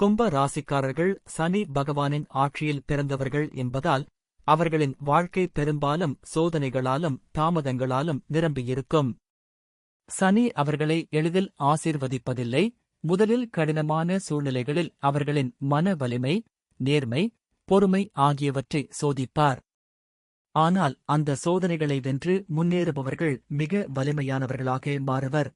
கும்ப ராசிக்காரர்கள் சனி பகவானின் ஆட்சியில் பிறந்தவர்கள் என்பதால் அவர்களின் வாழ்க்கை பெரும்பாலும் சோதனைகளாலும் தாமதங்களாலும் நிரம்பியிருக்கும். சனி அவர்களை எளிதில் ஆசீர்வதிப்பதில்லை. முதலில் கடினமான சூழ்நிலைகளில் அவர்களின் மன வலிமை நேர்மை பொறுமை ஆகியவற்றை சோதிப்பார். ஆனால் அந்த சோதனைகளை வென்று முன்னேறுபவர்கள் மிக வலிமையானவர்களாக மாறுவர்.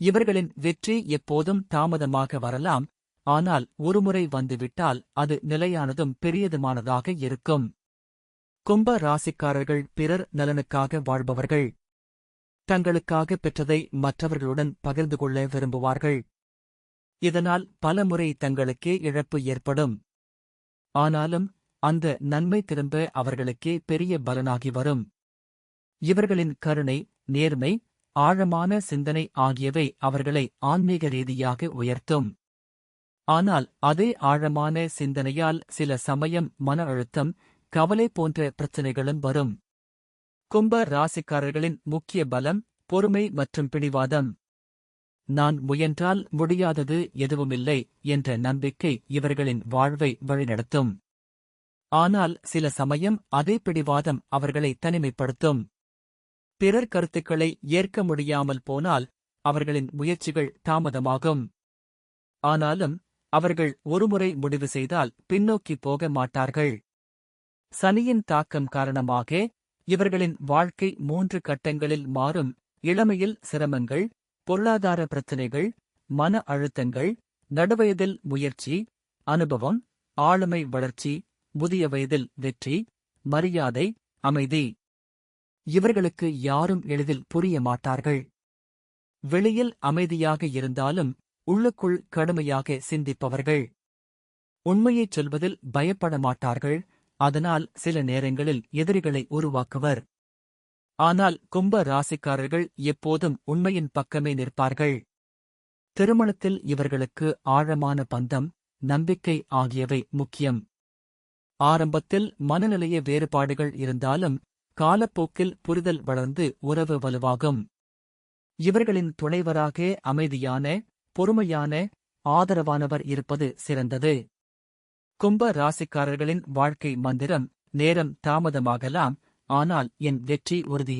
இவர்களின் வெற்றி எப்போதும் தாமதமாக வரலாம். ஆனால் ஒருமுறை வந்துவிட்டால் அது நிலையானதும் பெரியதுமானதாக இருக்கும். கும்ப ராசிக்காரர்கள் பிறர் நலனுக்காக வாழ்பவர்கள். தங்களுக்காக பெற்றதை மற்றவர்களுடன் பகிர்ந்து கொள்ள விரும்புவார்கள். இதனால் பலமுறை தங்களுக்கே இழப்பு ஏற்படும். ஆனாலும் அந்த நன்மை திரும்ப அவர்களுக்கே பெரிய பலனாகி வரும். இவர்களின் கருணை நேர்மை ஆழமான சிந்தனை ஆகியவை அவர்களை ஆன்மீக ரீதியாக உயர்த்தும். ஆனால் அதே ஆழமான சிந்தனையால் சில சமயம் மன அழுத்தம் கவலை போன்ற பிரச்சனைகளும் வரும். கும்ப ராசிக்காரர்களின் முக்கிய பலம் பொறுமை மற்றும் பிடிவாதம். நான் முயன்றால் முடியாதது எதுவுமில்லை என்ற நம்பிக்கை இவர்களின் வாழ்வை வழிநடத்தும். ஆனால் சில சமயம் அதே பிடிவாதம் அவர்களை தனிமைப்படுத்தும். பிறர் கருத்துக்களை ஏற்க முடியாமல் போனால் அவர்களின் முயற்சிகள் தாமதமாகும். ஆனாலும் அவர்கள் ஒருமுறை முடிவு செய்தால் பின்னோக்கி போக மாட்டார்கள். சனியின் தாக்கம் காரணமாக இவர்களின் வாழ்க்கை மூன்று கட்டங்களில் மாறும். இளமையில் சிரமங்கள் பொருளாதார பிரச்சினைகள் மன அழுத்தங்கள் நடுவயதில் முயற்சி அனுபவம் ஆளுமை வளர்ச்சி முதிய வயதில் வெற்றி மரியாதை அமைதி. இவர்களுக்கு யாரும் எளிதில் புரிய மாட்டார்கள். வெளியில் அமைதியாக இருந்தாலும் உள்ளுக்குள் கடுமையாக சிந்திப்பவர்கள். உண்மையைச் சொல்வதில் பயப்பட மாட்டார்கள் அதனால் சில நேரங்களில் எதிரிகளை உருவாக்குவர். ஆனால் கும்ப ராசிக்காரர்கள் எப்போதும் உண்மையின் பக்கமே நிற்பார்கள். திருமணத்தில் இவர்களுக்கு ஆழமான பந்தம் நம்பிக்கை ஆகியவை முக்கியம். ஆரம்பத்தில் மனநிலைய வேறுபாடுகள் இருந்தாலும் காலப்போக்கில் புரிதல் வளர்ந்து உறவு வலுவாகும். இவர்களின் துணைவராக அமைதியான பொறுமையான ஆதரவானவர் இருப்பது சிறந்தது. கும்ப ராசிக்காரர்களின் வாழ்க்கை மந்திரம் நேரம் தாமதமாகலாம் ஆனால் என் வெற்றி உறுதி.